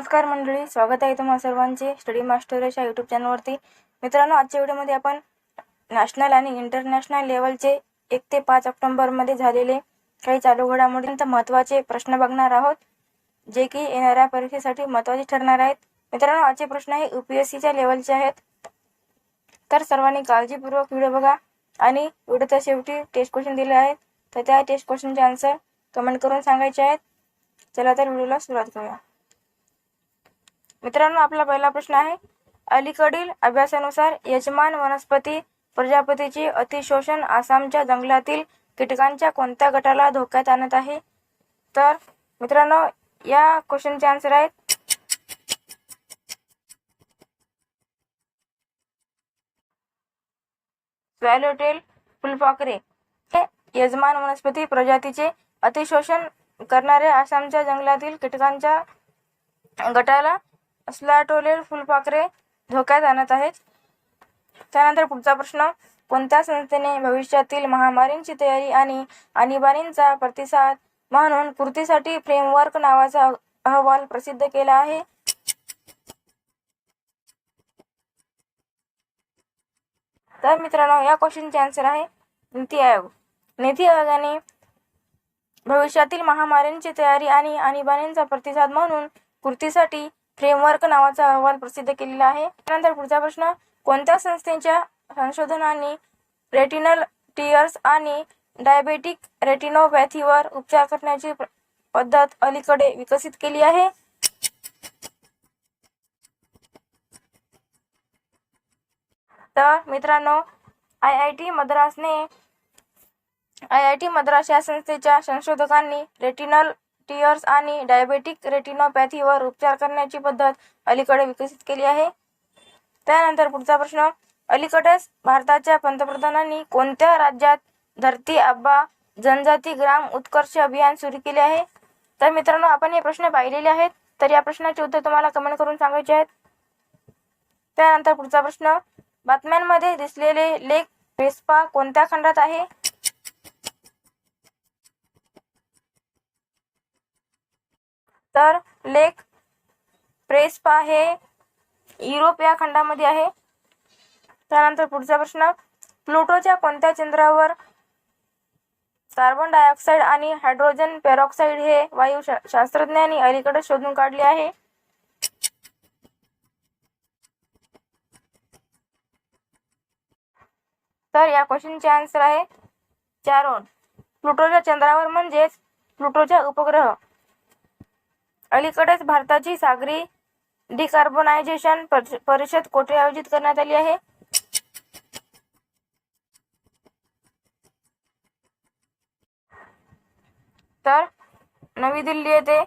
नमस्कार मंडळी स्वागत आहे तुम्हा सर्वांचे स्टडी मास्टर या यूट्यूब चॅनलवरती मित्रांनो आजच्या व्हिडिओमध्ये आपण नॅशनल आणि इंटरनॅशनल लेवलचे एक ते पाच ऑक्टोंबरमध्ये झालेले काही चालू घडामोडींत महत्त्वाचे प्रश्न बघणार आहोत जे की येणाऱ्या परीक्षेसाठी महत्त्वाचे ठरणार आहेत. मित्रांनो आजचे प्रश्न हे यू पी एस सीच्या लेवलचे आहेत. तर सर्वांनी काळजीपूर्वक व्हिडिओ बघा आणि व्हिडिओच्या शेवटी टेस्ट क्वेश्चन दिले आहेत. तर त्या टेस्ट क्वेश्चनचे आन्सर कमेंट करून सांगायचे आहेत. चला तर व्हिडिओला सुरुवात करूया. मित्रांनो आपला पहिला प्रश्न आहे. अलीकडील अभ्यासानुसार यजमान वनस्पती प्रजापतीचे अतिशोषण आसामच्या जंगलातील कीटकांच्या कोणत्या गटाला धोक्यात आणत आहे? तर मित्रांनो या क्वेश्चनचे आन्सर आहेत. स्वॅलोटेल फुलपाखरे हे यजमान वनस्पती प्रजातीचे अतिशोषण करणारे आसामच्या जंगलातील कीटकांच्या गटाला स्लॅटोलेल फुलपाखरे धोक्यात आणत आहेत. त्यानंतर पुढचा प्रश्न कोणत्या संस्थेने भविष्यातील महामारींची तयारी आणि आणीबाणींचा प्रतिसाद म्हणून कृतीसाठी फ्रेमवर्क नावाचा अहवाल प्रसिद्ध केला आहे? तर मित्रांनो या क्वेश्चनचे आन्सर आहे नीती आयोग. नीती आयोगाने भविष्यातील महामारींची तयारी आणि आणीबाणींचा प्रतिसाद म्हणून कृतीसाठी फ्रेमवर्क नावाचा अहवाल प्रसिद्ध केलेला आहे. त्यानंतर पुढचा प्रश्न कोणत्या संस्थेच्या संशोधनाने रेटिनल टीयर्स आणि डायबेटिक रेटिनोपॅथीवर उपचार करण्याची पद्धत अलीकडे विकसित केली आहे? तर मित्रांनो आय आय टी मद्रासने आय आय टी मद्रास या संस्थेच्या संशोधकांनी रेटिनल टियर्स आणि डायबेटिक रेटिनोपॅथीवर उपचार करण्याची पद्धत अलीकडे विकसित केली आहे. त्यानंतर पुढचा प्रश्न अलीकडेच भारताच्या पंतप्रधानांनी कोणत्या राज्यात धरती आब्बा जनजाती ग्राम उत्कर्ष अभियान सुरू केले आहे? तर मित्रांनो आपण हे प्रश्न पाहिलेले आहेत. तर या प्रश्नाचे उत्तर तुम्हाला कमेंट करून सांगायचे आहेत. त्यानंतर पुढचा प्रश्न बातम्यांमध्ये दिसलेले लेख वेस्पा कोणत्या खंडात आहे? तर लेख प्रेस्पा हे युरोप या खंडामध्ये आहे. त्यानंतर पुढचा प्रश्न प्लुटोच्या कोणत्या चंद्रावर कार्बन डायऑक्साईड आणि हायड्रोजन पेरॉक्साईड हे वायू शा- शास्त्रज्ञांनी अलीकडे शोधून काढले आहे? तर या क्वेश्चनचे आन्सर आहे चारोन. प्लुटोच्या चंद्रावर म्हणजेच प्लुटोच्या उपग्रह. अलीकडेच भारताची सागरी डिकार्बोनायझेशन परिष- परिषद कोठे आयोजित करण्यात आली आहे? तर नवी दिल्ली येथे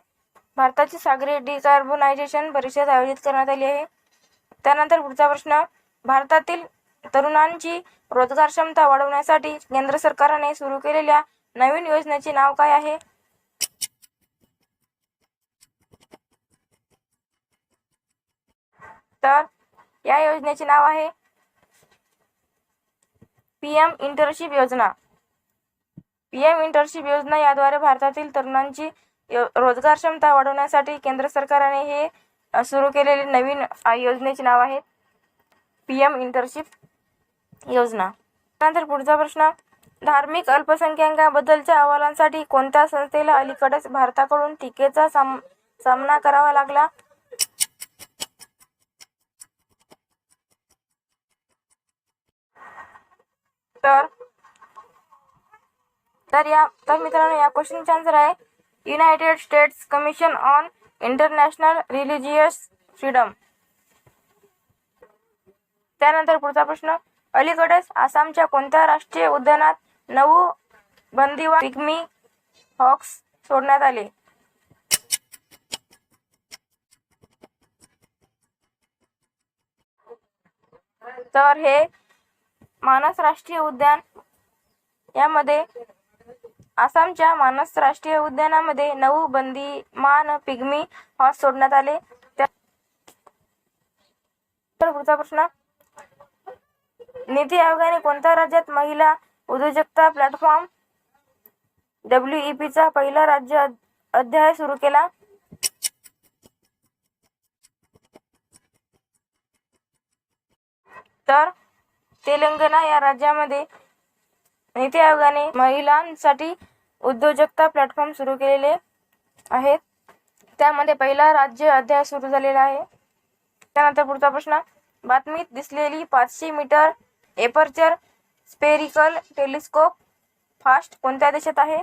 भारताची सागरी डिकार्बोनायझेशन परिषद आयोजित करण्यात आली आहे. त्यानंतर पुढचा प्रश्न भारतातील तरुणांची रोजगार क्षमता वाढवण्यासाठी केंद्र सरकारने सुरू केलेल्या नवीन योजनेचे नाव काय आहे? तर या योजनेचे नाव आहे पीएम इंटर्नशिप योजना. पीएम इंटर्नशिप योजना याद्वारे भारतातील तरुणांची रोजगार क्षमता वाढवण्यासाठी केंद्र सरकारने हे सुरू केलेले नवीन योजनेचे नाव आहे पीएम इंटर्नशिप योजना. त्यानंतर पुढचा प्रश्न धार्मिक अल्पसंख्याकांबद्दलच्या अहवालांसाठी कोणत्या संस्थेला अलीकडेच भारताकडून टीकेचा साम सामना करावा लागला तर तर या तर मित्रांनो या क्वेश्चनचे आन्सर आहे United States commission on international religious freedom त्यानंतर पुढचा प्रश्न अलीकडेच आसामच्या कोणत्या राष्ट्रीय उद्यानात नऊ बंदीवा पिग्मी हॉक्स सोडण्यात आले? तर हे मानस राष्ट्रीय उद्यान यामध्ये आसामच्या मानस राष्ट्रीय उद्यानामध्ये नऊ बंदी मान पिग्मी हॉर्स सोडण्यात आले. पुढचा प्रश्न. नीती आयोगाने कोणत्या राज्यात महिला उद्योजकता प्लॅटफॉर्म डब्ल्यू ई पी चा पहिला राज्य अध्याय सुरू केला? तर तेलंगणा या राज्यामध्ये नीती आयोगाने महिलांसाठी उद्योजकता प्लॅटफॉर्म सुरू केलेले आहेत. त्यामध्ये पहिला राज्य अध्याय सुरू झालेला आहे. त्यानंतर पुढचा प्रश्न बातमीत दिसलेली पाचशे metre aperture spherical telescope FAST कोणत्या देशात आहे?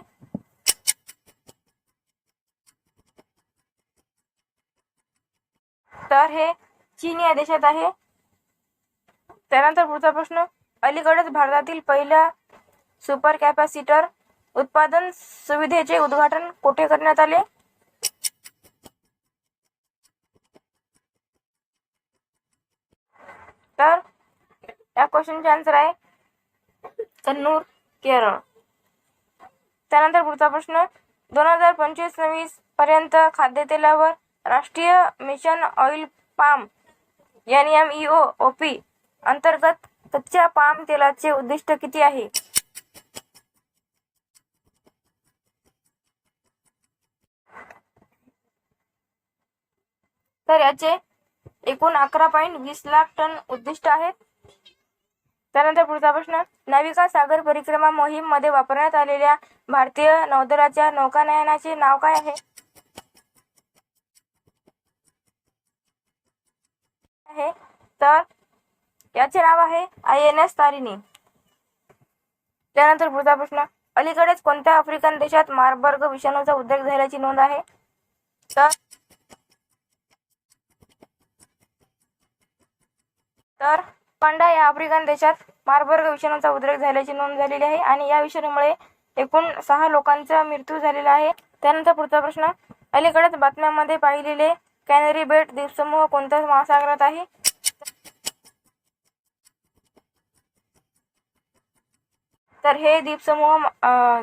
तर हे चीन या देशात आहे. त्यानंतर पुढचा प्रश्न अलीकडेच भारतातील पहिल्या सुपर कॅपॅसिटर उत्पादन सुविधेचे उद्घाटन कोठे करण्यात आले? तर या क्वेश्चनचे आन्सर आहे कन्नूर केरळ. त्यानंतर पुढचा प्रश्न दोन हजार पंचवीस वीस पर्यंत खाद्यतेलावर राष्ट्रीय mission oil palm N M E O O P अंतर्गत कच्च्या पाम तेलाचे उद्दिष्ट किती आहे? तर याचे एकूण अकरा पॉईंट वीस लाख टन उद्दिष्ट आहेत. त्यानंतर पुढचा प्रश्न नाविका सागर परिक्रमा मोहीममध्ये वापरण्यात आलेल्या भारतीय नौदलाच्या नौकानयनाचे नाव काय आहे. तर याचे नाव आहे आय एन एस तारिणी. त्यानंतर पुढचा प्रश्न अलीकडेच कोणत्या आफ्रिकन देशात मार्बर्ग विषाणूचा उद्रेक झाल्याची नोंद आहे? तर तर पांडा या आफ्रिकन देशात मार्बर्ग विषाणूचा उद्रेक झाल्याची नोंद झालेली आहे आणि या विषाणूमुळे एकूण सहा लोकांचा मृत्यू झालेला आहे. त्यानंतर पुढचा प्रश्न अलीकडेच बातम्यांमध्ये पाहिलेले कॅनरी बेट द्वीपसमूह कोणत्या महासागरात आहे? तर हे द्वीपसमूह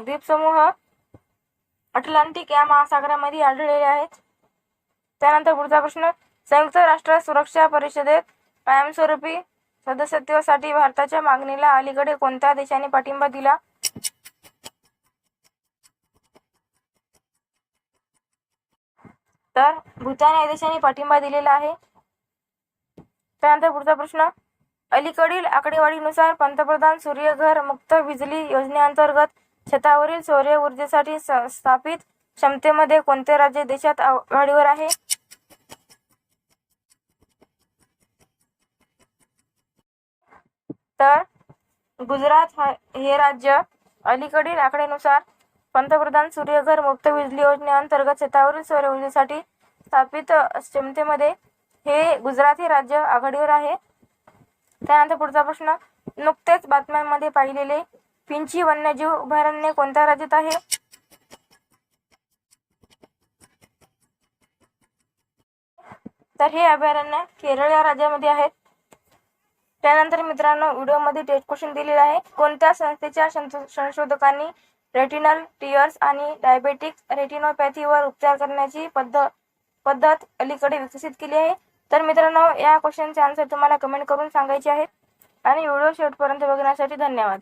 द्वीपसमूह अटलांटिक या महासागरामध्ये आढळलेले आहेत. त्यानंतर पुढचा प्रश्न संयुक्त राष्ट्र सुरक्षा परिषदेत कायमस्वरूपी सदस्यत्वासाठी भारताच्या मागणीला अलीकडे कोणत्या देशाने पाठिंबा दिला? तर भूतान या देशाने पाठिंबा दिलेला आहे. त्यानंतर पुढचा प्रश्न. अलीकडील आकडेवारीनुसार पंतप्रधान सूर्यघर मुक्त बिजली योजनेअंतर्गत छतावरील सौर ऊर्जेसाठी स्थापित क्षमतेमध्ये कोणते राज्य देशात आघाडीवर आहे? तर गुजरात हा- हे राज्य अलीकडील आकडेनुसार पंतप्रधान सूर्यघर मुक्त बिजली योजनेअंतर्गत शेतावरील सौरऊर्जेसाठी स्थापित क्षमतेमध्ये हे गुजरात हे राज्य आघाडीवर आहे. त्यानंतर पुढचा प्रश्न नुकतेच बातम्यांमध्ये पाहिलेले पिंची वन्यजीव अभयारण्य कोणत्या राज्यात आहे? तर हे अभयारण्य केरळ या राज्यामध्ये आहेत. त्यानंतर मित्रांनो व्हिडिओमध्ये टेस्ट क्वेश्चन दिलेला आहे. कोणत्या संस्थेच्या संशो- संशोधकांनी रेटिनल टिअर्स आणि डायबेटिक रेटिनोपॅथीवर उपचार करण्याची पद्धत पद्धत अलीकडे विकसित केली आहे? तर मित्रांनो या क्वेश्चनचे आन्सर तुम्हाला कमेंट करून सांगायचे आहेत. आणि व्हिडिओ शेवटपर्यंत बघण्यासाठी धन्यवाद.